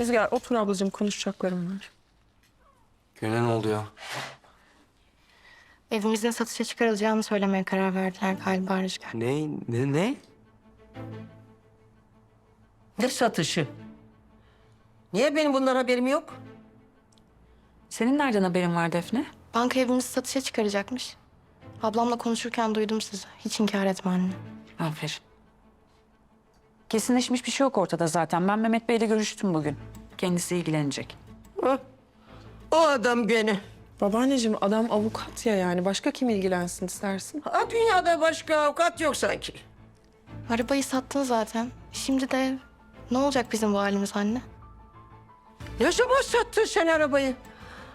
Rüzgar otur ablacığım konuşacaklarım var. Gene ne oldu ya? Evimizin satışa çıkarılacağını söylemeye karar verdiler galiba Rüzgar. Ne? Ne? Ne? Ne satışı? Niye benim bundan haberim yok? Senin nereden haberin var Defne? Banka evimizi satışa çıkaracakmış. Ablamla konuşurken duydum sizi. Hiç inkar etme anne. Aferin. Kesinleşmiş bir şey yok ortada zaten. Ben Mehmet Bey'le görüştüm bugün. Kendisi ilgilenecek. Hah. O adam gene. Babaanneciğim adam avukat ya yani başka kim ilgilensin istersin? Ha, dünyada başka avukat yok sanki. Arabayı sattın zaten. Şimdi de ne olacak bizim bu halimiz anne? Ne zaman sattın sen arabayı?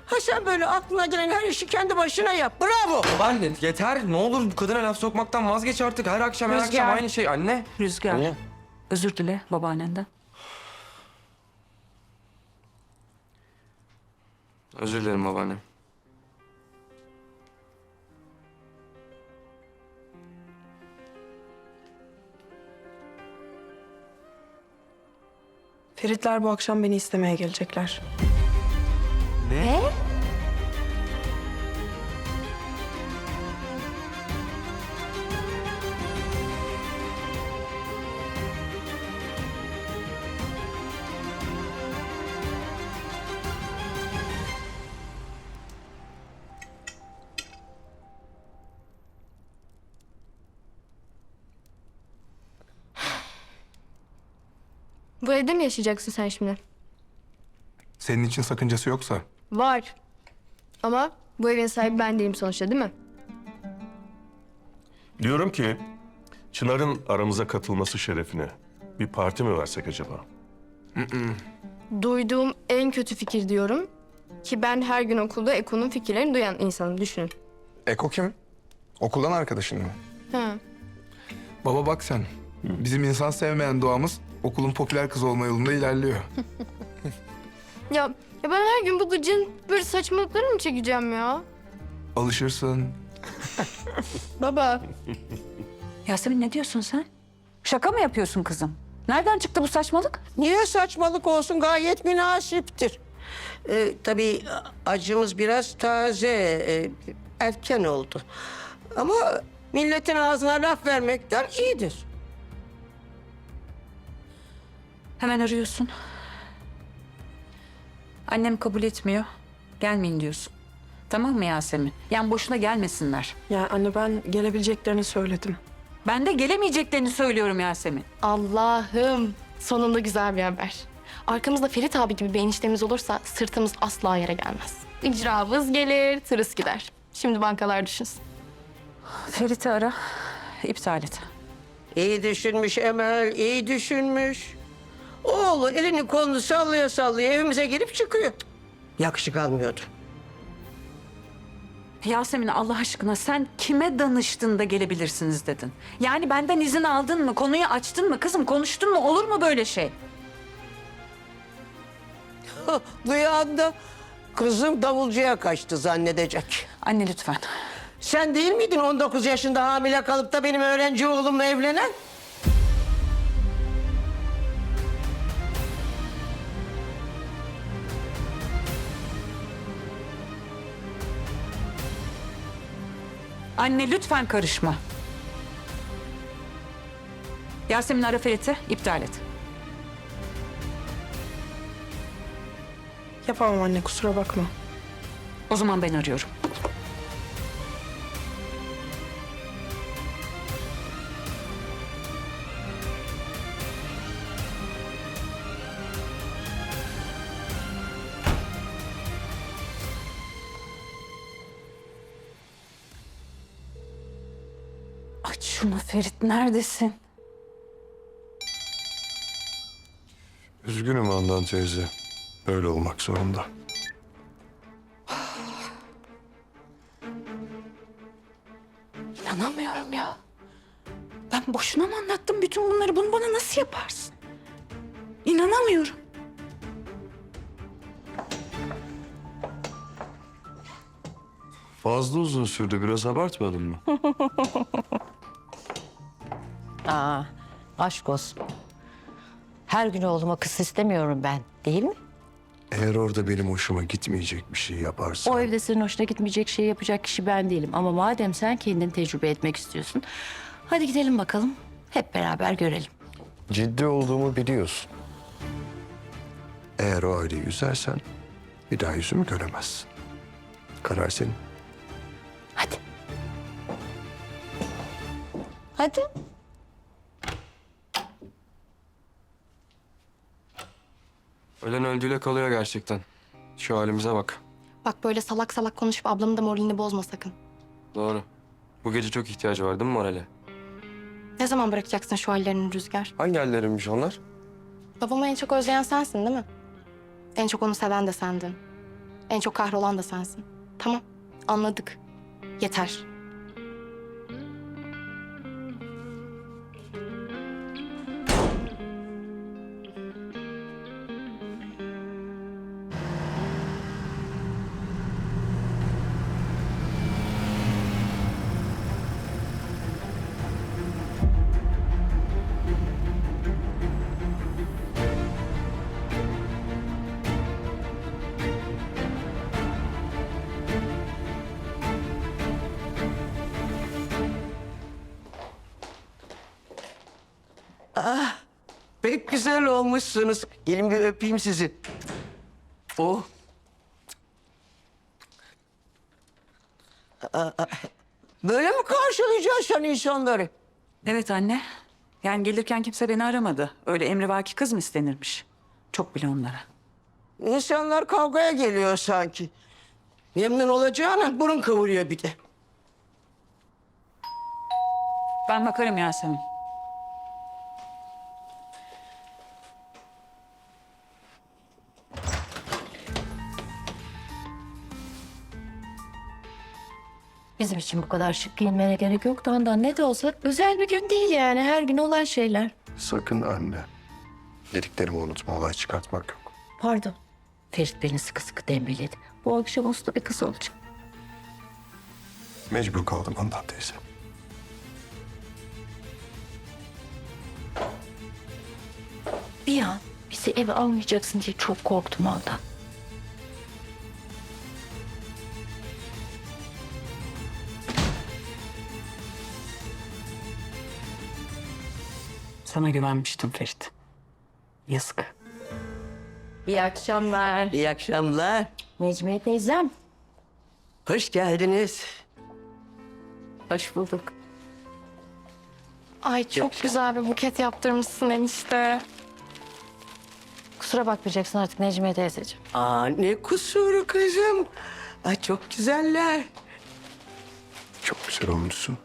Ha sen böyle aklına gelen her işi kendi başına yap. Bravo. Anne yeter. Ne olur bu kadına laf sokmaktan vazgeç artık. Her akşam her Rüzgar. akşam aynı şey. Anne. Rüzgar. Anne. Özür dile babaannenden. Özür dilerim babaanne. Feritler bu akşam beni istemeye gelecekler. Ne? Bu evde mi yaşayacaksın sen şimdi? Senin için sakıncası yoksa. Var. Ama bu evin sahibi ben değilim sonuçta değil mi? Diyorum ki Çınar'ın aramıza katılması şerefine bir parti mi versek acaba? Duyduğum en kötü fikir diyorum. Ki ben her gün okulda Eko'nun fikirlerini duyan insanım düşünün. Eko kim? Okuldan arkadaşın mı? Ha. Baba bak sen. Bizim insan sevmeyen doğamız okulun popüler kız olma yolunda ilerliyor. Ya, ya ben her gün bu gıcın böyle saçmalıklarını mı çekeceğim ya? Alışırsın. Baba. Yasemin ne diyorsun sen? Şaka mı yapıyorsun kızım? Nereden çıktı bu saçmalık? Niye saçmalık olsun gayet münasiptir. Ee, tabii acımız biraz taze, e, erken oldu. Ama milletin ağzına laf vermekten iyidir. Hemen arıyorsun. Annem kabul etmiyor. Gelmeyin diyorsun. Tamam mı Yasemin? Yani boşuna gelmesinler. Yani anne ben gelebileceklerini söyledim. Ben de gelemeyeceklerini söylüyorum Yasemin. Allah'ım. Sonunda güzel bir haber. Arkamızda Ferit abi gibi bir eniştemiz olursa sırtımız asla yere gelmez. İcramız gelir, tırıs gider. Şimdi bankalar düşünsün. Ferit'i ara. iptal et. İyi düşünmüş Emel, iyi düşünmüş. Oğlu elini kolunu sallaya sallaya evimize girip çıkıyor. Yakışık almıyordu. Yasemin Allah aşkına sen kime danıştın da gelebilirsiniz dedin. Yani benden izin aldın mı? Konuyu açtın mı? Kızım konuştun mu? Olur mu böyle şey? Duyan da kızım davulcuya kaçtı zannedecek. Anne lütfen. Sen değil miydin 19 yaşında hamile kalıp da benim öğrenci oğlumla evlenen? Anne lütfen karışma. Yasemin ara Ferit'i iptal et. Yapamam anne kusura bakma. O zaman ben arıyorum. Ferit neredesin? Üzgünüm Handan teyze. Böyle olmak zorunda. İnanamıyorum ya. Ben boşuna mı anlattım bütün bunları? Bunu bana nasıl yaparsın? İnanamıyorum. Fazla uzun sürdü. Biraz abartmadın mı? Aa, aşk olsun. Her gün oğluma kız istemiyorum ben. Değil mi? Eğer orada benim hoşuma gitmeyecek bir şey yaparsan... O evde senin hoşuna gitmeyecek şey yapacak kişi ben değilim. Ama madem sen kendin tecrübe etmek istiyorsun. Hadi gidelim bakalım. Hep beraber görelim. Ciddi olduğumu biliyorsun. Eğer o aileyi üzersen bir daha yüzümü göremezsin. Karar senin. Hadi. Hadi. Ölen öldüğüyle kalıyor gerçekten. Şu halimize bak. Bak böyle salak salak konuşup ablamın da moralini bozma sakın. Doğru. Bu gece çok ihtiyacı var değil mi morale? Ne zaman bırakacaksın şu hallerini Rüzgar? Hangi hallerimmiş onlar? Babamı en çok özleyen sensin değil mi? En çok onu seven de sendin. En çok kahrolan da sensin. Tamam, anladık. Yeter. Pek güzel olmuşsunuz. Gelin bir öpeyim sizi. Oh. Aa, Böyle mi karşılayacaksın sen insanları? Evet anne. Yani gelirken kimse beni aramadı. Öyle emrivaki kız mı istenirmiş? Çok bile onlara. İnsanlar kavgaya geliyor sanki. Memnun olacağına burun kıvırıyor bir de. Ben bakarım Yasemin. Bizim için bu kadar şık giyinmene gerek yok Handan. Ne de olsa özel bir gün değil yani. Her gün olan şeyler. Sakın anne. Dediklerimi unutma. Olay çıkartmak yok. Pardon. Ferit beni sıkı sıkı dembeledi. Bu akşam uslu bir kız olacak. Mecbur kaldım ondan teyze. Bir an bizi eve almayacaksın diye çok korktum Handan. Sana güvenmiştim Ferit. Yazık. İyi akşamlar. İyi akşamlar. Necmiye teyzem. Hoş geldiniz. Hoş bulduk. Ay çok güzel bir buket yaptırmışsın enişte. Kusura bakmayacaksın artık Necmiye teyzeciğim. Aa ne kusuru kızım. Ay çok güzeller. Çok güzel olmuşsun.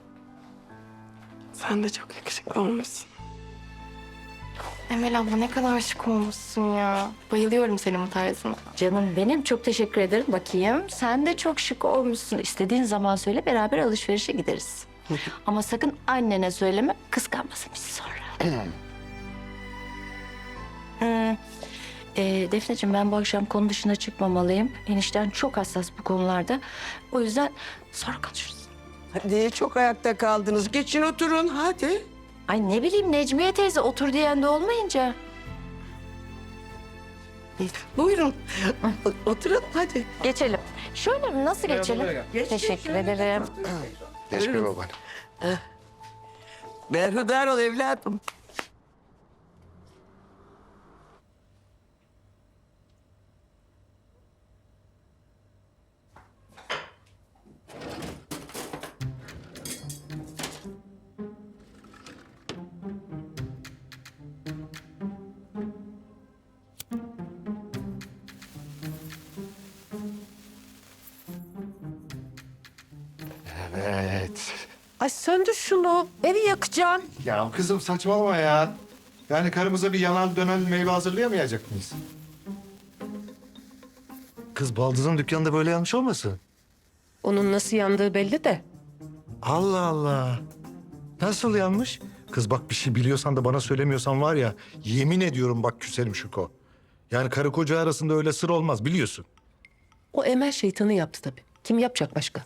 Sen de çok yakışıklı olmuşsun. Emel abla ne kadar şık olmuşsun ya. Bayılıyorum senin bu tarzına. Canım benim çok teşekkür ederim. Bakayım sen de çok şık olmuşsun. İstediğin zaman söyle beraber alışverişe gideriz. Ama sakın annene söyleme kıskanmasın bizi sonra. Hmm. Ee, Defneciğim ben bu akşam konu dışına çıkmamalıyım. Enişten çok hassas bu konularda. O yüzden sonra konuşuruz. Hadi çok ayakta kaldınız. Geçin oturun hadi. Ay ne bileyim Necmiye teyze otur diyen de olmayınca. Buyurun. O- Oturun hadi. Geçelim. Şöyle mi? Nasıl geçelim? Geç, Teşekkür geç, ederim. Necmi baban. Berhudar ol evladım. Evet. Ay söndür şunu. Evi yakacaksın. Ya kızım saçmalama ya. Yani karımıza bir yanan dönen meyve hazırlayamayacak mıyız? Kız baldızın dükkanında böyle yanlış olmasın? Onun nasıl yandığı belli de. Allah Allah. Nasıl yanmış? Kız bak bir şey biliyorsan da bana söylemiyorsan var ya yemin ediyorum bak küserim Şuko. Yani karı koca arasında öyle sır olmaz biliyorsun. O Emel şeytanı yaptı tabii. Kim yapacak başka?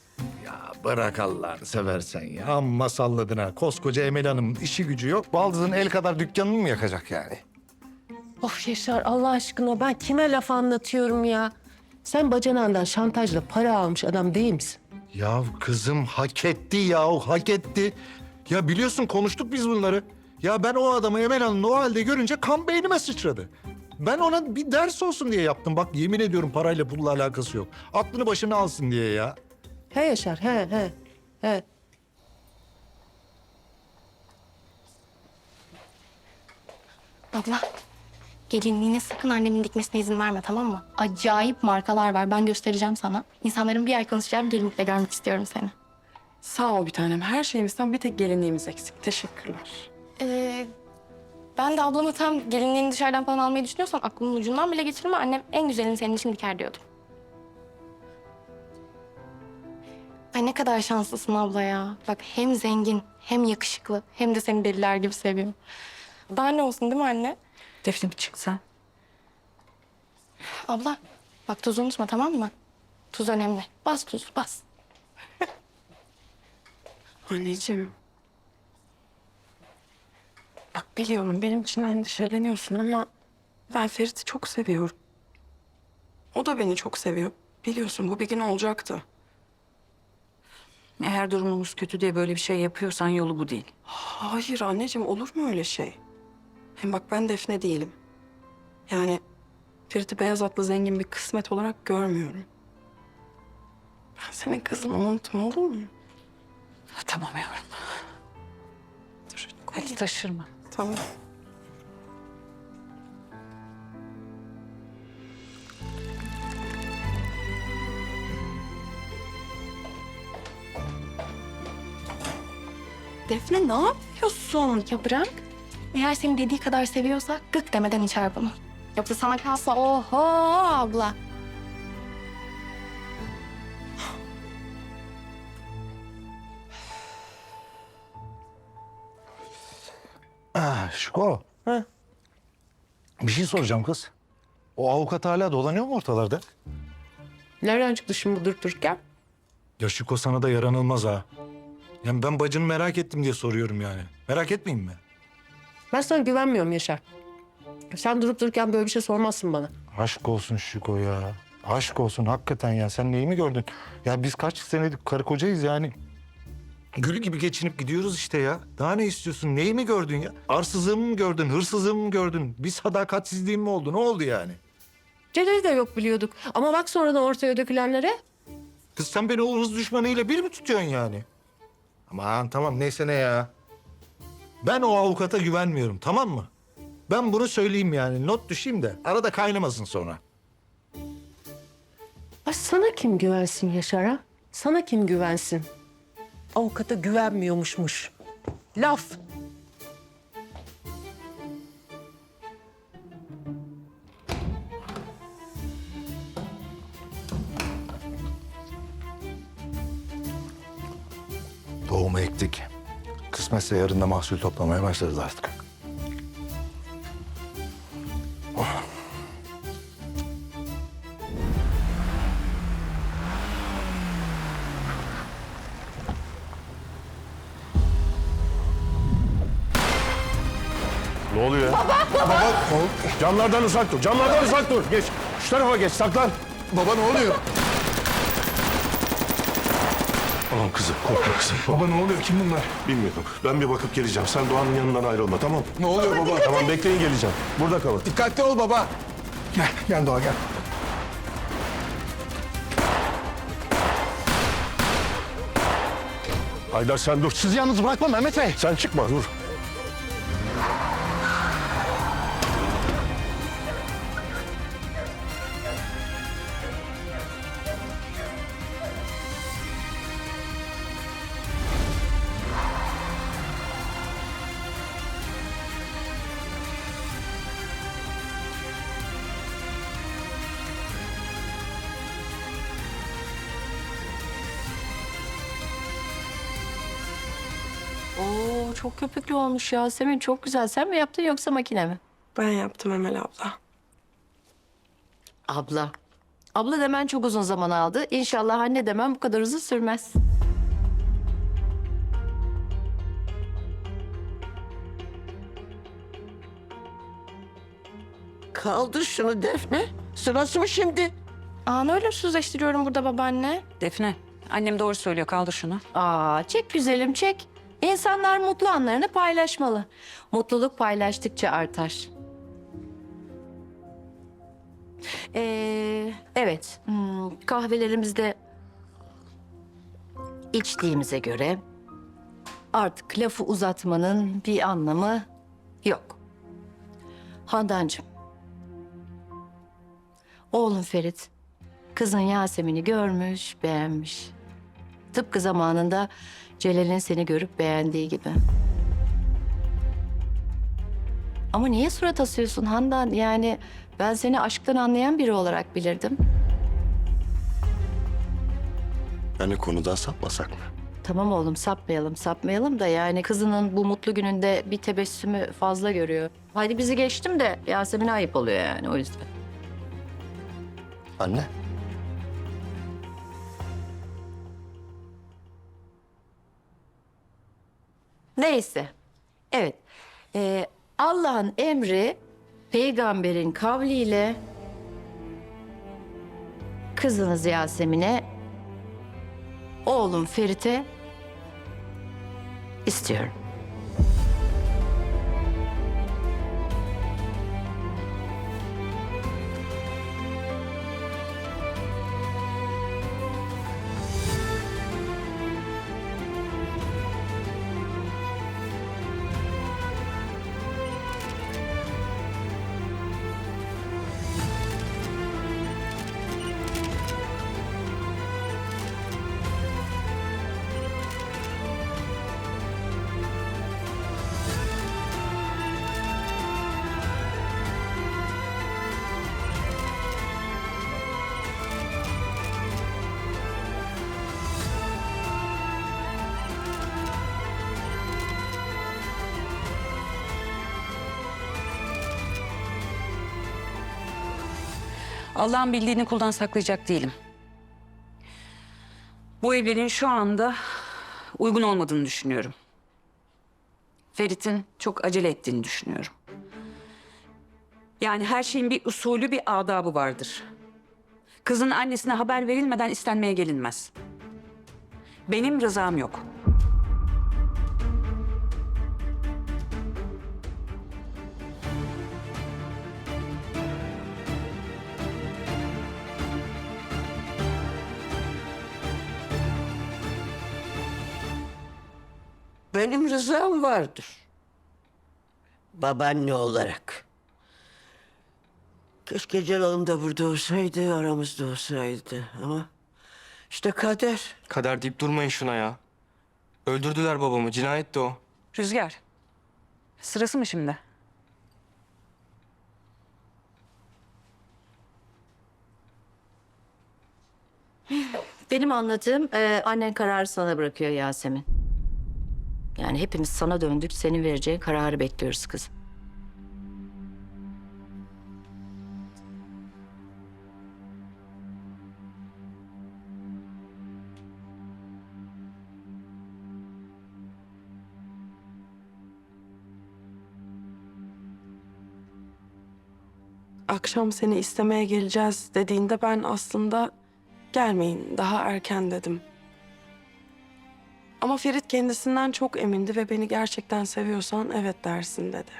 Bırak Allah'ını seversen ya. Amma salladın ha. Koskoca Emel Hanım işi gücü yok. Baldızın el kadar dükkanını mı yakacak yani? Of Yaşar Allah aşkına ben kime laf anlatıyorum ya? Sen bacanağından şantajla para almış adam değil misin? Ya kızım hak etti ya hak etti. Ya biliyorsun konuştuk biz bunları. Ya ben o adamı Emel Hanım'ın o halde görünce kan beynime sıçradı. Ben ona bir ders olsun diye yaptım. Bak yemin ediyorum parayla pulla alakası yok. Aklını başına alsın diye ya. He Yaşar he he he. Abla, gelinliğine sakın annemin dikmesine izin verme tamam mı? Acayip markalar var. Ben göstereceğim sana. İnsanların bir ay konuşacağı bir gelinlikle görmek istiyorum seni. Sağ ol bir tanem. Her şeyimizden bir tek gelinliğimiz eksik. Teşekkürler. Ee, ben de ablama tam gelinliğini dışarıdan falan almayı düşünüyorsan aklımın ucundan bile geçirme. Annem en güzelini senin için diker diyordum. Ay ne kadar şanslısın abla ya. Bak hem zengin, hem yakışıklı, hem de seni deliler gibi seviyor. Daha ne olsun değil mi anne? Defne bir çık sen. Abla bak tuz unutma tamam mı? Tuz önemli. Bas tuz bas. Anneciğim. Bak biliyorum benim için endişeleniyorsun ama ben Ferit'i çok seviyorum. O da beni çok seviyor. Biliyorsun bu bir gün olacaktı. Eğer durumumuz kötü diye böyle bir şey yapıyorsan yolu bu değil. Hayır anneciğim olur mu öyle şey? Hem bak ben Defne değilim. Yani Ferit'i beyaz atlı zengin bir kısmet olarak görmüyorum. Ben senin kızını unutma olur mu? Tamam yavrum. Dur, Hadi taşırma. Tamam. Defne ne yapıyorsun? Ya bırak. Eğer seni dediği kadar seviyorsa gık demeden içer bunu. Yoksa sana kalsa oho abla. Ah, Şuko. Bir şey soracağım kız. O avukat hala dolanıyor mu ortalarda? Nereden çıktı şimdi bu durup dururken? Ya Şuko sana da yaranılmaz ha. Yani ben bacını merak ettim diye soruyorum yani. Merak etmeyeyim mi? Ben sana güvenmiyorum Yaşar. Sen durup dururken böyle bir şey sormazsın bana. Aşk olsun Şuko ya. Aşk olsun hakikaten ya. Sen neyi mi gördün? Ya biz kaç senedir karı kocayız yani. Gül gibi geçinip gidiyoruz işte ya. Daha ne istiyorsun? Neyi mi gördün ya? Arsızlığımı mı gördün? Hırsızlığımı mı gördün? Bir sadakatsizliğim mi oldu? Ne oldu yani? Celal'i de yok biliyorduk. Ama bak sonradan ortaya dökülenlere. Kız sen beni o hız düşmanıyla bir mi tutuyorsun yani? Aman tamam neyse ne ya. Ben o avukata güvenmiyorum tamam mı? Ben bunu söyleyeyim yani. Not düşeyim de arada kaynamasın sonra. Ay sana kim güvensin Yaşar ha? Sana kim güvensin? Avukata güvenmiyormuşmuş. Laf. Tohumu ektik. Kısmetse yarın da mahsul toplamaya başlarız artık. Ne oluyor ya? Baba! Baba! Camlardan uzak dur. Camlardan uzak dur. Geç. Şu tarafa geç. Saklan. Baba ne oluyor? Tamam kızım. Korkma kızım. Baba ne oluyor? Kim bunlar? Bilmiyorum. Ben bir bakıp geleceğim. Sen Doğan'ın yanından ayrılma tamam mı? Ne oluyor baba? Tamam bekleyin geleceğim. Burada kalın. Dikkatli ol baba. Gel, gel Doğa gel. Haydar sen dur. Sizi yalnız bırakma Mehmet Bey. Sen çıkma dur. Çok köpüklü olmuş Yasemin. Çok güzel. Sen mi yaptın yoksa makine mi? Ben yaptım Emel abla. Abla. Abla demen çok uzun zaman aldı. İnşallah anne demen bu kadar uzun sürmez. Kaldır şunu Defne. Sırası mı şimdi? Aa öyle süzleştiriyorum burada babaanne. Defne annem doğru söylüyor kaldır şunu. Aa çek güzelim çek. İnsanlar mutlu anlarını paylaşmalı. Mutluluk paylaştıkça artar. Ee, evet, hmm, kahvelerimizde içtiğimize göre artık lafı uzatmanın bir anlamı yok. Handancığım, oğlum Ferit kızın Yasemin'i görmüş, beğenmiş. Tıpkı zamanında Celal'in seni görüp beğendiği gibi. Ama niye surat asıyorsun Handan? Yani ben seni aşktan anlayan biri olarak bilirdim. Yani konudan sapmasak mı? Tamam oğlum sapmayalım, sapmayalım da yani kızının bu mutlu gününde bir tebessümü fazla görüyor. Hadi bizi geçtim de Yasemin'e ayıp oluyor yani o yüzden. Anne. Neyse. Evet. Ee, Allah'ın emri peygamberin kavliyle kızınız Yasemin'e oğlum Ferit'e istiyorum. Allah'ın bildiğini kuldan saklayacak değilim. Bu evliliğin şu anda uygun olmadığını düşünüyorum. Ferit'in çok acele ettiğini düşünüyorum. Yani her şeyin bir usulü, bir adabı vardır. Kızın annesine haber verilmeden istenmeye gelinmez. Benim rızam yok. Benim rızam vardır. Babaanne olarak. Keşke Celal'ım da burada olsaydı, aramızda olsaydı. Ama işte kader. Kader deyip durmayın şuna ya. Öldürdüler babamı. Cinayetti o. Rüzgar, sırası mı şimdi? Benim anladığım e, annen kararı sana bırakıyor Yasemin. Yani hepimiz sana döndük, senin vereceğin kararı bekliyoruz kızım. Akşam seni istemeye geleceğiz dediğinde ben aslında gelmeyin daha erken dedim. Ama Ferit kendisinden çok emindi ve beni gerçekten seviyorsan evet dersin dedi.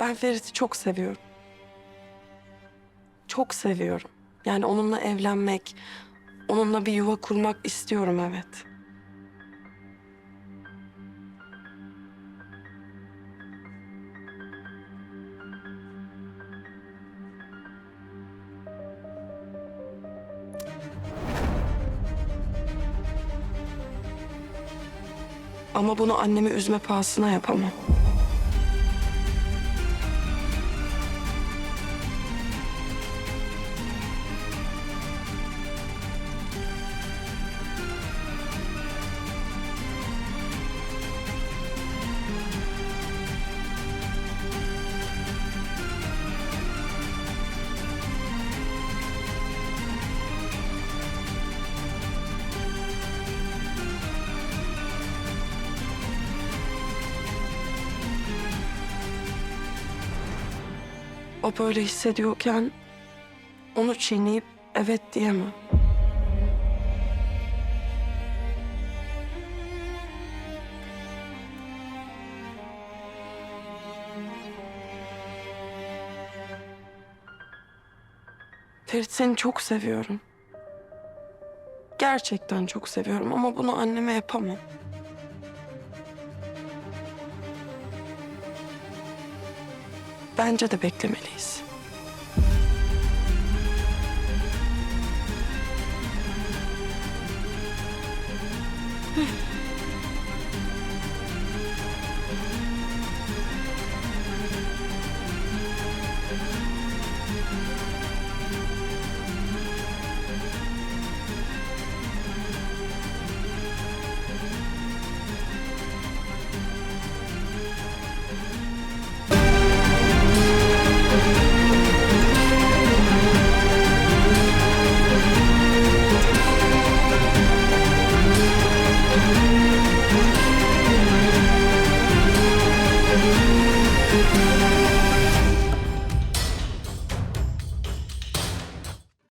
Ben Ferit'i çok seviyorum. Çok seviyorum. Yani onunla evlenmek, onunla bir yuva kurmak istiyorum evet. Ama bunu annemi üzme pahasına yapamam. O böyle hissediyorken onu çiğneyip evet diyemem. Ferit seni çok seviyorum. Gerçekten çok seviyorum ama bunu anneme yapamam. Bence de beklemeliyiz.